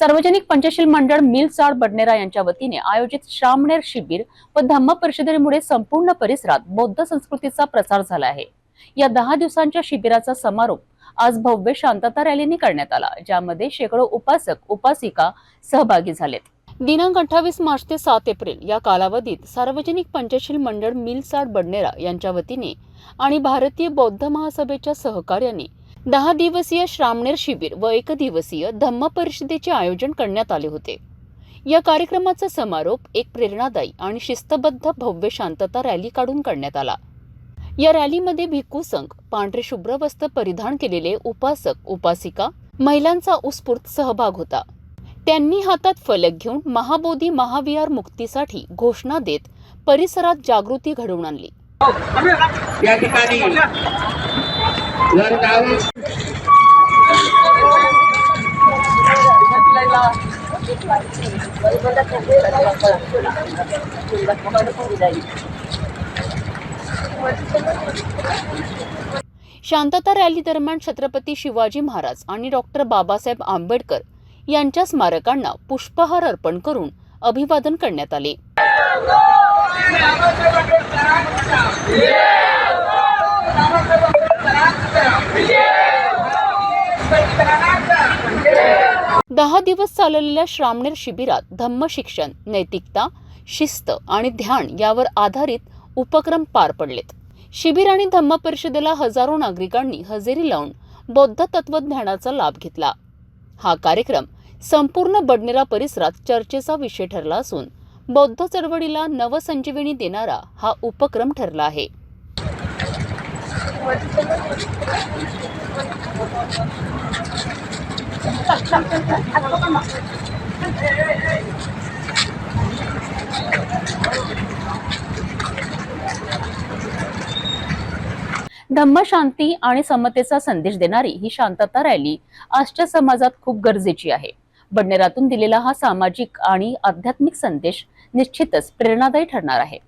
सार्वजनिक पंचशील मंडळ mill Chad Badnera यांच्या वतीने आयोजित श्रामणेर शिबिर व धम्म परिषदेमुळे संपूर्ण परिसरात बौद्ध संस्कृतीचा प्रसार झाला आहे. या दहा दिवसांच्या शिबिराचा समारोप आज भव्य शांतता रॅलीने करण्यात आला ज्यामध्ये शेकडो उपासक उपासिका सहभागी झालेत. दिनांक अठ्ठावीस मार्च ते सात एप्रिल या कालावधीत सार्वजनिक पंचशील मंडळ मिलसाड बडनेरा यांच्या वतीने आणि भारतीय बौद्ध महासभेच्या सहकार्याने दहा दिवसीय श्रामणेर शिबिर व एक दिवसीय धम्म परिषदेचे आयोजन करण्यात आले होते. या कार्यक्रमाचा समारोप एक प्रेरणादायी आणि शिस्तबद्ध भव्य शांतता रॅली काढून करण्यात आला. या रॅलीमध्ये भिक्खू संघ पांढरे शुभ्र वस्त्र परिधान केलेले उपासक उपासिका महिलांचा उत्स्फूर्त सहभाग होता. त्यांनी हातात फलक घेऊन महाबोधी महाविहार मुक्तीसाठी घोषणा देत परिसरात जागृती घडवून आणली. या ठिकाणी जर शांतता रॅली दरम्यान छत्रपती शिवाजी महाराज आणि डॉक्टर बाबासाहेब आंबेडकर यांच्या स्मारकांना पुष्पहार अर्पण करून अभिवादन करण्यात आले. दहा दिवस चाललेल्या श्रामणेर शिबिरात धम्म शिक्षण नैतिकता शिस्त आणि ध्यान यावर आधारित उपक्रम पार पडलेत. शिबिर आणि धम्म परिषदेला हजारो नागरिकांनी हजेरी लावून बौद्ध तत्वज्ञानाचा लाभ घेतला. हा कार्यक्रम संपूर्ण बडनेरा परिसरात चर्चेचा विषय ठरला असून बौद्ध चळवळीला नवसंजीवनी देणारा हा उपक्रम ठरला आहे. धम्म शांती आणि समतेचा संदेश देणारी ही शांतता रॅली आजच्या समाजात खूप गरजेची आहे. बडनेरातून दिलेला हा सामाजिक आणि आध्यात्मिक संदेश निश्चितच प्रेरणादायी ठरणार आहे.